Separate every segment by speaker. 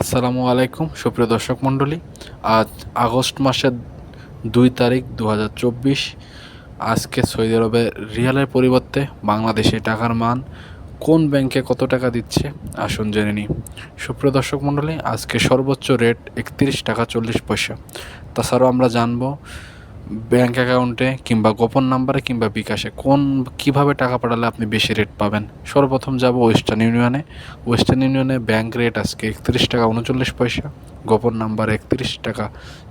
Speaker 1: আসসালামু আলাইকুম, সুপ্রিয় দর্শক মণ্ডলী। আজ আগস্ট মাসের দুই তারিখ দু হাজার চব্বিশ। আজকে সৌদি আরবে রিয়ালের পরিবর্তে বাংলাদেশে টাকার মান কোন ব্যাংকে কত টাকা দিচ্ছে, আসুন জেনে নিই। সুপ্রিয় দর্শক মণ্ডলী, আজকে সর্বোচ্চ রেট একত্রিশ টাকা চল্লিশ পয়সা। তাছাড়াও আমরা জানব ব্যাংক অ্যাকাউন্টে কিংবা গোপন নাম্বারে কিংবা বিকাশে কোন, কীভাবে টাকা পাঠালে আপনি বেশি রেট পাবেন? সর্বপ্রথম যাব ওয়েস্টার্ন ইউনিয়নে ওয়েস্টার্ন ইউনিয়নে ব্যাংক রেট আজকে একত্রিশ টাকা উনচল্লিশ পয়সা, গোপন নাম্বার একত্রিশ টাকা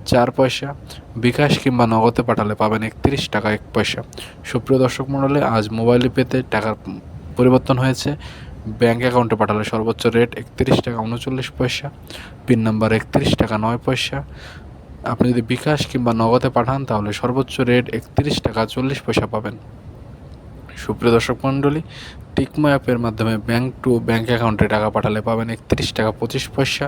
Speaker 1: চার পয়সা, বিকাশ কিংবা নগদে পাঠালে পাবেন একত্রিশ টাকা এক পয়সা। সুপ্রিয় দর্শক মণ্ডলে আজ মোবাইলে পেতে টাকার পরিবর্তন হয়েছে। ব্যাংক অ্যাকাউন্টে পাঠালে সর্বোচ্চ রেট একত্রিশ টাকা উনচল্লিশ পয়সা পিন নাম্বার একত্রিশ টাকা নয় পয়সা আপনি যদি বিকাশ কিংবা নগদে পাঠান, তাহলে সর্বোচ্চ রেট একত্রিশ টাকা চল্লিশ পয়সা পাবেন। সুপ্রিয় দর্শক মণ্ডলী, টিকমো অ্যাপের মাধ্যমে ব্যাংক টু ব্যাংক অ্যাকাউন্টে টাকা পাঠালে পাবেন একত্রিশ টাকা পঁচিশ পয়সা,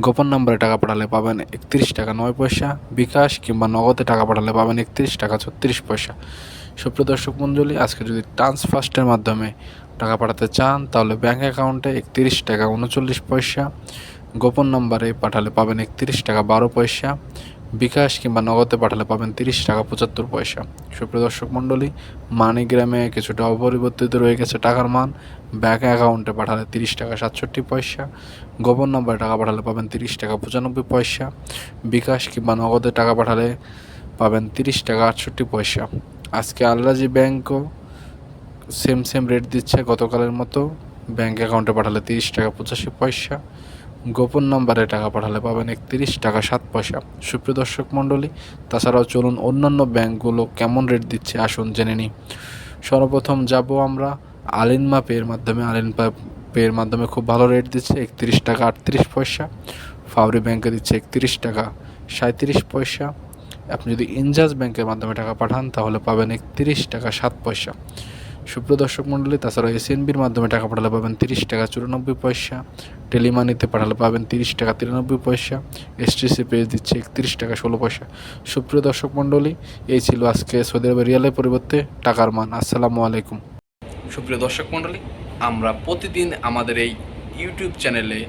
Speaker 1: গোপন নম্বরে টাকা পাঠালে পাবেন একত্রিশ টাকা নয় পয়সা, বিকাশ কিংবা নগদে টাকা পাঠালে পাবেন একত্রিশ টাকা ছত্রিশ পয়সা। সুপ্রিয় দর্শক মণ্ডলী, আজকে যদি ট্রান্সফার্স্টের মাধ্যমে টাকা পাঠাতে চান, তাহলে ব্যাংক অ্যাকাউন্টে একত্রিশ টাকা উনচল্লিশ পয়সা গোপন নম্বরে পাঠালে পাবেন একত্রিশ টাকা বারো পয়সা, বিকাশ কিংবা নগদে পাঠালে পাবেন তিরিশ টাকা পঁচাত্তর পয়সা। সুপ্রিয় দর্শক মণ্ডলী, মানিগ্রামে কিছুটা অপরিবর্তিত রয়ে গেছে টাকার মান। ব্যাঙ্ক অ্যাকাউন্টে পাঠালে তিরিশ টাকা সাতষট্টি পয়সা, গোপন নম্বরে টাকা পাঠালে পাবেন তিরিশ টাকা পঁচানব্বই পয়সা, বিকাশ কিংবা নগদে টাকা পাঠালে পাবেন তিরিশ টাকা আটষট্টি পয়সা। আজকে আল্লাজি ব্যাংকও সেম সেম রেট দিচ্ছে। গতকালের মতো ব্যাঙ্ক অ্যাকাউন্টে পাঠালে তিরিশ টাকা পঁচাশি পয়সা গোপন নম্বরে টাকা পাঠালে পাবেন একত্রিশ টাকা সাত পয়সা। সুপ্রিয় দর্শক মণ্ডলী, তাছাড়াও চলুন অন্যান্য ব্যাংকগুলো কেমন রেট দিচ্ছে আসুন জেনে নিই। সর্বপ্রথম যাব আমরা আলিনমা পের মাধ্যমে। আলিনমা পের মাধ্যমে খুব ভালো রেট দিচ্ছে একত্রিশ টাকা আটত্রিশ পয়সা। ফাউরি ব্যাংকে দিচ্ছে একত্রিশ টাকা সাঁত্রিশ পয়সা। আপনি যদি ইনজাজ ব্যাংকের মাধ্যমে টাকা পাঠান তাহলে পাবেন একত্রিশ টাকা সাত পয়সা। সুপ্রিয় দর্শক মণ্ডলী তাছাড়া এসএনবির মাধ্যমে টাকা পাঠালে পাবেন তিরিশ টাকা চুরানব্বই পয়সা, টেলিমানিতে পাঠালে পাবেন তিরিশ টাকা তিরানব্বই পয়সা এসটিসি পেজ দিচ্ছে একত্রিশ টাকা ষোলো পয়সা। সুপ্রিয় দর্শক মণ্ডলী, এই ছিল আজকে সৌদি আরবের রিয়ালের পরিবর্তে টাকার মান। আসসালামু আলাইকুম।
Speaker 2: সুপ্রিয় দর্শক মণ্ডলী, আমরা প্রতিদিন আমাদের এই ইউটিউব চ্যানেলে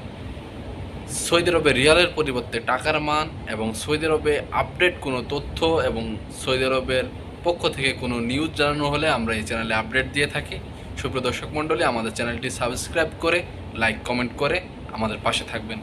Speaker 2: সৌদি আরবে রিয়ালের পরিবর্তে টাকার মান এবং সৌদি আরবে আপডেট কোনো তথ্য এবং সৌদি আরবের পক্ষ থেকে কোনো নিউজ জানানো হলে আমরা এই চ্যানেলে আপডেট দিয়ে থাকি। সুপ্রিয় দর্শক মণ্ডলী, আমাদের চ্যানেলটি সাবস্ক্রাইব করে লাইক কমেন্ট করে আমাদের পাশে থাকবেন।